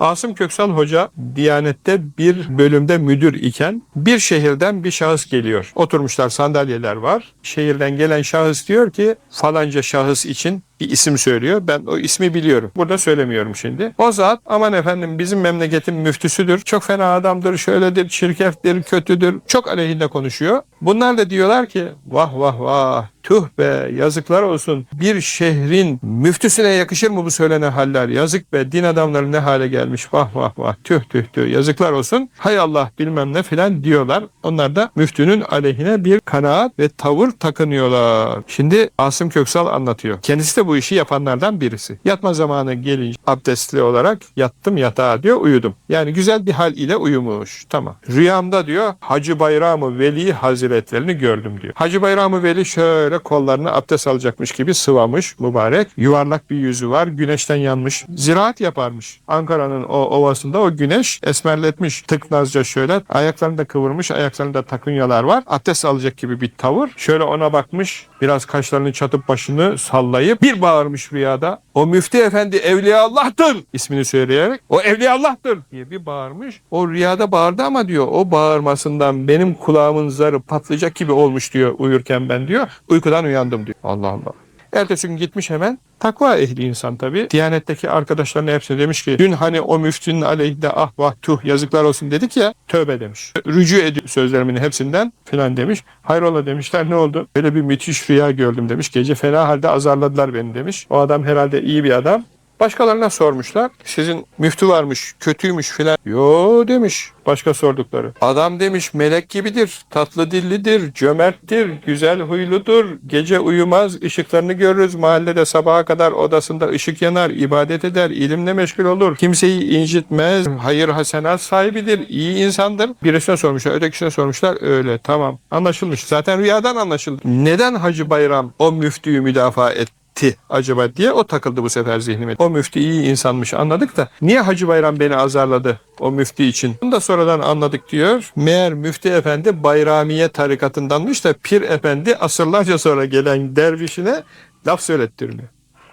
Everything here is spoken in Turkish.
Asım Köksal Hoca Diyanet'te bir bölümde müdür iken bir şehirden bir şahıs geliyor. Oturmuşlar sandalyeler var. Şehirden gelen şahıs diyor ki falanca şahıs için bir isim söylüyor. Ben o ismi biliyorum. Burada söylemiyorum şimdi. O zat aman efendim bizim memleketin müftüsüdür. Çok fena adamdır, şöyledir, çirkeftir, kötüdür. Çok aleyhinde konuşuyor. Bunlar da diyorlar ki vah vah vah tüh be yazıklar olsun. Bir şehrin müftüsüne yakışır mı bu söylenen haller? Yazık be din adamları ne hale gelmiş. Vah vah vah tüh tüh tüh yazıklar olsun. Hay Allah bilmem ne filan diyorlar. Onlar da müftünün aleyhine bir kanaat ve tavır takınıyorlar. Şimdi Asım Köksal anlatıyor. Kendisi de bu işi yapanlardan birisi. Yatma zamanı gelince abdestli olarak yattım yatağa diyor uyudum. Yani güzel bir hal ile uyumuş. Tamam. Rüyamda diyor Hacı Bayramı Veli Hazretlerini gördüm diyor. Hacı Bayramı Veli şöyle kollarını abdest alacakmış gibi sıvamış mübarek. Yuvarlak bir yüzü var. Güneşten yanmış. Ziraat yaparmış. Ankara'nın o ovasında o güneş esmerletmiş. Tıknazca şöyle. Ayaklarını da kıvırmış. Ayaklarında takunyalar var. Abdest alacak gibi bir tavır. Şöyle ona bakmış. Biraz kaşlarını çatıp başını sallayıp bir bağırmış rüyada. O müftü efendi Evliya Allah'tır ismini söyleyerek. O Evliya Allah'tır diye bir bağırmış. O rüyada bağırdı ama diyor o bağırmasından benim kulağımın zarı patlayacak gibi olmuş diyor uyurken ben diyor. Uykudan uyandım diyor. Allah Allah. Ertesi gün gitmiş hemen. Takva ehli insan tabii. Diyanetteki arkadaşlarına hepsine demiş ki dün hani o müftünün aleyhinde ah vah tuh yazıklar olsun dedik ya tövbe demiş. Rücu ediyor sözlerimin hepsinden filan demiş. Hayrola demişler ne oldu? Böyle bir müthiş rüya gördüm demiş. Gece fena halde azarladılar beni demiş. O adam herhalde iyi bir adam. Başkalarına sormuşlar. Sizin müftü varmış, kötüymüş filan. Yo demiş başka sordukları. Adam demiş melek gibidir, tatlı dillidir, cömerttir, güzel huyludur. Gece uyumaz, ışıklarını görürüz. Mahallede sabaha kadar odasında ışık yanar, ibadet eder, ilimle meşgul olur. Kimseyi incitmez, hayır hasenat sahibidir, iyi insandır. Birisine sormuşlar, ötekisine sormuşlar. Öyle tamam anlaşılmış. Zaten rüyadan anlaşıldı. Neden Hacı Bayram o müftüyü müdafaa etti? Etti acaba diye o takıldı bu sefer zihnime. O müftü iyi insanmış anladık da niye Hacı Bayram beni azarladı o müftü için? Bunu da sonradan anladık diyor. Meğer müftü efendi Bayramiye tarikatındanmış da Pir efendi asırlarca sonra gelen dervişine laf söylettirmiyor.